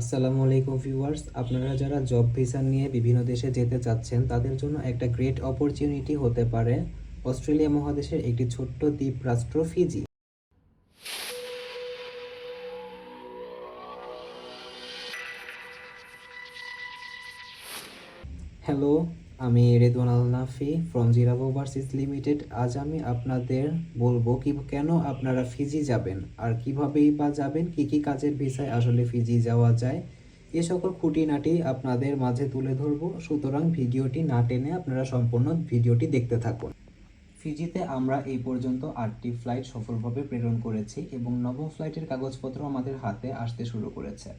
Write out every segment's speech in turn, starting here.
আসসালামু আলাইকুম ভিউয়ার্স, আপনারা যারা জব ভিসা নিয়ে বিভিন্ন দেশে যেতে চাচ্ছেন, তাদের জন্য একটা গ্রেট অপরচুনিটি হতে পারে অস্ট্রেলিয়া মহাদেশের একটি ছোট্ট দ্বীপ রাষ্ট্র ফিজি। হ্যালো আমি Redwan Al Nafi from Zirab overseas limited আজ আমি আপনাদের বলব কি কেন আপনারা ফিজি যাবেন? আর কিভাবেই বা যাবেন? কি কি কাজের ভিসায় আসলে ফিজি যাওয়া যায়? এ সকল খুঁটিনাটি আপনাদের মাঝে তুলে ধরবো। সুতরাং ভিডিওটি না টেনে আপনারা সম্পূর্ণ ভিডিওটি দেখতে থাকুন। ফিজিতে আমরা এই পর্যন্ত আটটি ফ্লাইট সফলভাবে প্রেরণ করেছি এবং নবম ফ্লাইটের কাগজপত্র আমাদের হাতে আসতে শুরু করেছে।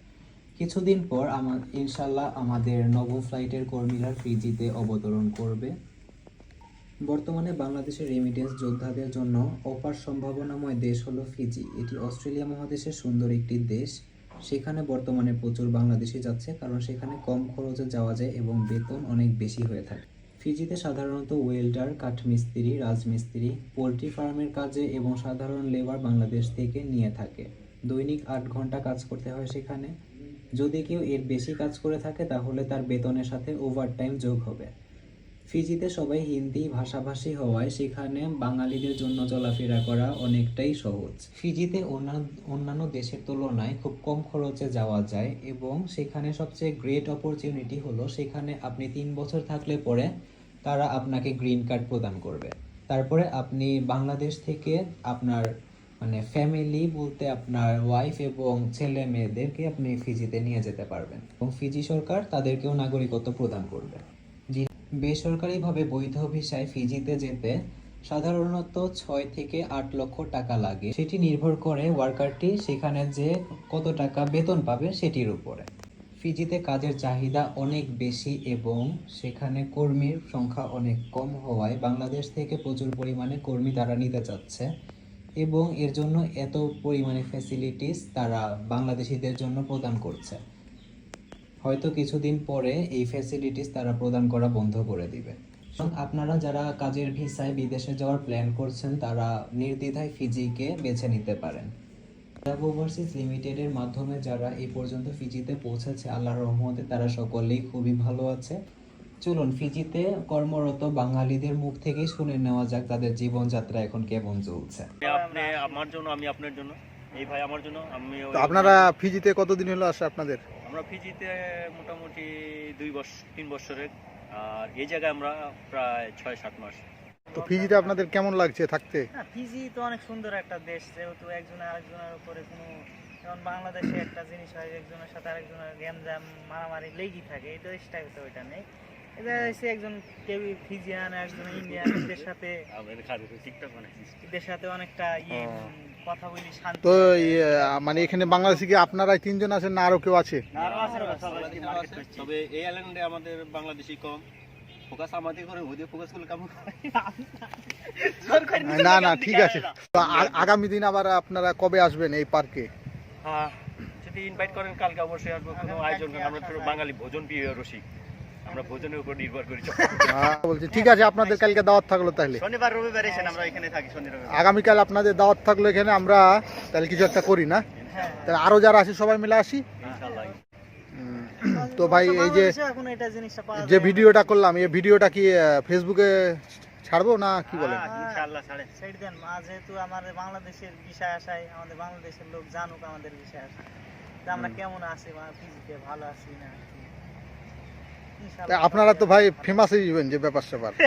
কিছুদিন পর আমার ইনশাল্লাহ আমাদের নব ফ্লাইটের কর্মীরা ফিজিতে অবতরণ করবে। বর্তমানে বাংলাদেশের রেমিটেন্স যোদ্ধাদের জন্য অপার সম্ভাবনাময় দেশ হলো ফিজি। এটি অস্ট্রেলিয়া মহাদেশের সুন্দর একটি দেশ। সেখানে বর্তমানে প্রচুর বাংলাদেশি যাচ্ছে, কারণ সেখানে কম খরচে যাওয়া যায় এবং বেতন অনেক বেশি হয়ে থাকে। ফিজিতে সাধারণত ওয়েল্ডার, কাঠমিস্ত্রি, রাজমিস্ত্রি, পোলট্রি ফার্মের কাজে এবং সাধারণ লেবার বাংলাদেশ থেকে নিয়ে থাকে। দৈনিক আট ঘণ্টা কাজ করতে হয় সেখানে। যদি কেউ এর বেশি কাজ করে থাকে, তাহলে তার বেতনের সাথে ওভারটাইম যোগ হবে। ফিজিতে সবাই হিন্দি ভাষাভাষী হওয়ায় সেখানে বাঙালিদের জন্য চলাফেরা করা অনেকটাই সহজ। ফিজিতে অন্যান্য দেশের তুলনায় খুব কম খরচে যাওয়া যায় এবং সেখানে সবচেয়ে গ্রেট অপরচুনিটি হলো সেখানে আপনি তিন বছর থাকলে পরে তারা আপনাকে গ্রিন কার্ড প্রদান করবে। তারপরে আপনি বাংলাদেশ থেকে আপনার মানে ফ্যামিলি বলতে আপনার ওয়াইফ এবং ছেলে মেয়েদেরকে আপনি ফিজিতে নিয়ে যেতে পারবেন এবং ফিজি সরকার তাদেরকেও নাগরিকত্ব প্রদান করবে। বেসরকারিভাবে বৈধ ভিসায় ফিজিতে যেতে সাধারণত ছয় থেকে আট লক্ষ টাকা লাগে। সেটি নির্ভর করে ওয়ার্কারটি সেখানে যে কত টাকা বেতন পাবে সেটির উপরে। ফিজিতে কাজের চাহিদা অনেক বেশি এবং সেখানে কর্মীর সংখ্যা অনেক কম হওয়ায় বাংলাদেশ থেকে প্রচুর পরিমাণে কর্মী তারা নিতে চাচ্ছে। এবং এর জন্য এত পরিমাণে ফ্যাসিলিটিস তারা বাংলাদেশিদের জন্য প্রদান করছে। হয়তো কিছুদিন পরে এই ফ্যাসিলিটিস তারা প্রদান করা বন্ধ করে দিবে। আপনারা যারা কাজের ভিসায় বিদেশে যাওয়ার প্ল্যান করছেন, তারা নির্দ্বিধায় ফিজিকে বেছে নিতে পারেন। ওভারসিজ লিমিটেডের মাধ্যমে যারা এই পর্যন্ত ফিজিতে পৌঁছেছে, আল্লাহর রহমতে তারা সকলেই খুবই ভালো আছে। চলুন, ফিজিতে কর্মরত বাঙালিদের মুখ থেকেই শুনে নেওয়া যাক তাদের জীবনযাত্রা এখন কেমন চলছে। আপনি আমার জন্য আমি আপনার জন্য এই ভাই আমার জন্য আমি আপনারা ফিজিতে কতদিন হলো আসে আপনাদের? আমরা ফিজিতে মোটামুটি দুই বছর তিন বছরের আর এই জায়গায় আমরা প্রায় ছয় সাত মাস। তো ফিজিতে আপনাদের কেমন লাগছে থাকতে? ফিজি তো অনেক সুন্দর একটা দেশ যেহেতু একজন আরেকজনের উপরে কোনো যেমন বাংলাদেশে একটা জিনিস হয় একজনের সাথে আরেকজনের গ্যামজাম মারামারি লেগেই থাকে এই দেশটাকে তো ওইটা নেই। এটা হচ্ছে একজন কেউ ফিজিয়ান একজন ইন্ডিয়ান এদের সাথে আমাদের খাদ্য ঠিকঠাক বানাইছিস এদের সাথে অনেকটা ইয়ে কথা বলি শান্তি তো মানে এখানে বাংলাদেশে কি আপনারাই তিনজন আছেন না আরও কেউ আছে। তবে এই আইল্যান্ডে আমাদের বাংলাদেশি কম। ফোকাস আমাদের করে ওদের ফোকাস কেমন না না ঠিক আছে। তো আগামী দিন আবার আপনারা কবে আসবেন এই পার্কে হ্যাঁ, যদি ইনভাইট করেন কালকে অবশ্যই আসব। কোনো আয়োজন আমরা তো বাঙালি ভোজন প্রিয় রসিক। আমরা ভোজনের উপর নির্ভর করি। হ্যাঁ, বলছি ঠিক আছে আপনাদের কালকে দাওয়াত থাকল তাহলে। শনিবার রবিবার এসেন আমরা এখানে থাকি শনি রবিবার। আগামীকাল আপনাদের দাওয়াত থাকল এখানে আমরা তাহলে কিছু একটা করি না? হ্যাঁ। তাহলে আরও যারা আছে সবাই মিলে আসি? তো ভাই এই যে বাংলাদেশে এখন এটা জিনিসটা পাওয়া যে ভিডিওটা করলাম এই ভিডিওটা কি ফেসবুকে ছাড়বো না কি বলেন? হ্যাঁ, ইনশাআল্লাহ ছাড়ে। ছেড়ে দেন মা যেহেতু আমাদের বাংলাদেশের বিষয় আসায় আমাদের বাংলাদেশের লোক জানুক আমাদের বিষয় আসায় আমরা কেমন আছি ভালো আছি না আপনারা তো ভাই ফেমাস যাবেন যে ব্যাপার স্যাপার।